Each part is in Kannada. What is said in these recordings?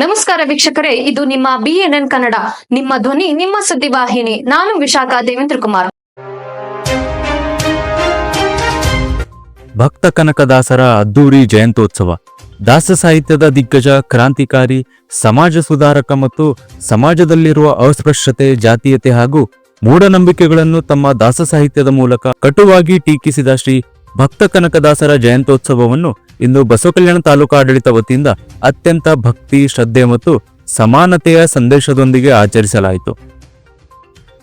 ನಮಸ್ಕಾರ ವೀಕ್ಷಕರೇ, ಇದು ನಿಮ್ಮ ಬಿಎನ್ಎನ್ ಕನ್ನಡ, ನಿಮ್ಮ ಧ್ವನಿ, ನಿಮ್ಮ ಸುದ್ದಿವಾಹಿನಿ ನಾನು ವಿಶಾಖ ದೇವೇಂದ್ರ ಕುಮಾರ್. ಭಕ್ತ ಕನಕದಾಸರ ಅದ್ದೂರಿ ಜಯಂತ್ಯೋತ್ಸವ. ದಾಸ ಸಾಹಿತ್ಯದ ದಿಗ್ಗಜ, ಕ್ರಾಂತಿಕಾರಿ, ಸಮಾಜ ಸುಧಾರಕ ಮತ್ತು ಸಮಾಜದಲ್ಲಿರುವ ಅಸ್ಪೃಶ್ಯತೆ, ಜಾತೀಯತೆ ಹಾಗೂ ಮೂಢನಂಬಿಕೆಗಳನ್ನು ತಮ್ಮ ದಾಸ ಸಾಹಿತ್ಯದ ಮೂಲಕ ಕಟುವಾಗಿ ಟೀಕಿಸಿದ ಶ್ರೀ ಭಕ್ತ ಕನಕದಾಸರ ಜಯಂತ್ಯೋತ್ಸವವನ್ನು ಇಂದು ಬಸವಕಲ್ಯಾಣ ತಾಲೂಕು ಆಡಳಿತ ವತಿಯಿಂದ ಅತ್ಯಂತ ಭಕ್ತಿ, ಶ್ರದ್ಧೆ ಮತ್ತು ಸಮಾನತೆಯ ಸಂದೇಶದೊಂದಿಗೆ ಆಚರಿಸಲಾಯಿತು.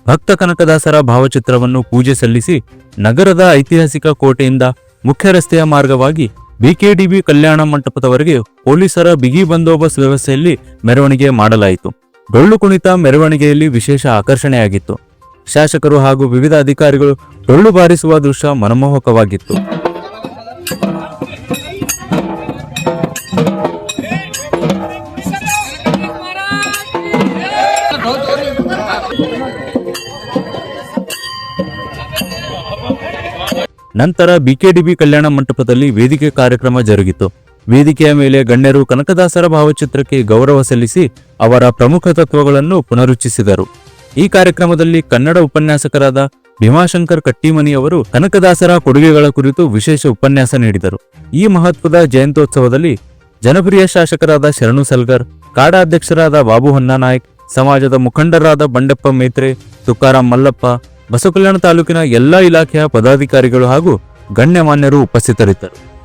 ಭಕ್ತ ಕನಕದಾಸರ ಭಾವಚಿತ್ರವನ್ನು ಪೂಜೆ ಸಲ್ಲಿಸಿ ನಗರದ ಐತಿಹಾಸಿಕ ಕೋಟೆಯಿಂದ ಮುಖ್ಯ ರಸ್ತೆಯ ಮಾರ್ಗವಾಗಿ ಬಿಕೆಡಿಬಿ ಕಲ್ಯಾಣ ಮಂಟಪದವರೆಗೆ ಪೊಲೀಸರ ಬಿಗಿ ಬಂದೋಬಸ್ತ್ ವ್ಯವಸ್ಥೆಯಲ್ಲಿ ಮೆರವಣಿಗೆ ಮಾಡಲಾಯಿತು. ಡೊಳ್ಳು ಕುಣಿತ ಮೆರವಣಿಗೆಯಲ್ಲಿ ವಿಶೇಷ ಆಕರ್ಷಣೆಯಾಗಿತ್ತು. ಶಾಸಕರು ಹಾಗೂ ವಿವಿಧ ಅಧಿಕಾರಿಗಳು ಡೊಳ್ಳು ಬಾರಿಸುವ ದೃಶ್ಯ ಮನಮೋಹಕವಾಗಿತ್ತು. ನಂತರ ಬಿಕೆಡಿಬಿ ಕಲ್ಯಾಣ ಮಂಟಪದಲ್ಲಿ ವೇದಿಕೆ ಕಾರ್ಯಕ್ರಮ ಜರುಗಿತು. ವೇದಿಕೆಯ ಮೇಲೆ ಗಣ್ಯರು ಕನಕದಾಸರ ಭಾವಚಿತ್ರಕ್ಕೆ ಗೌರವ ಸಲ್ಲಿಸಿ ಅವರ ಪ್ರಮುಖ ತತ್ವಗಳನ್ನು ಪುನರುಚ್ಚಿಸಿದರು ಈ ಕಾರ್ಯಕ್ರಮದಲ್ಲಿ ಕನ್ನಡ ಉಪನ್ಯಾಸಕರಾದ ಭೀಮಾಶಂಕರ್ ಕಟ್ಟಿಮನಿಯವರು ಕನಕದಾಸರ ಕೊಡುಗೆಗಳ ಕುರಿತು ವಿಶೇಷ ಉಪನ್ಯಾಸ ನೀಡಿದರು. ಈ ಮಹತ್ವದ ಜಯಂತ್ಯೋತ್ಸವದಲ್ಲಿ ಜನಪ್ರಿಯ ಶಾಸಕರಾದ ಶರಣು ಸಲ್ಗರ್, ಕಾಡಾಧ್ಯಕ್ಷರಾದ ಬಾಬು ಹೊನ್ನಾನಾಯ್ಕ್, ಸಮಾಜದ ಮುಖಂಡರಾದ ಬಂಡೆಪ್ಪ ಮೇತ್ರೆ, ತುಕಾರಾಂ ಮಲ್ಲಪ್ಪ, ಬಸವಕಲ್ಯಾಣ ತಾಲೂಕಿನ ಎಲ್ಲಾ ಇಲಾಖೆಯ ಪದಾಧಿಕಾರಿಗಳು ಹಾಗೂ ಗಣ್ಯಮಾನ್ಯರು ಉಪಸ್ಥಿತರಿದ್ದರು.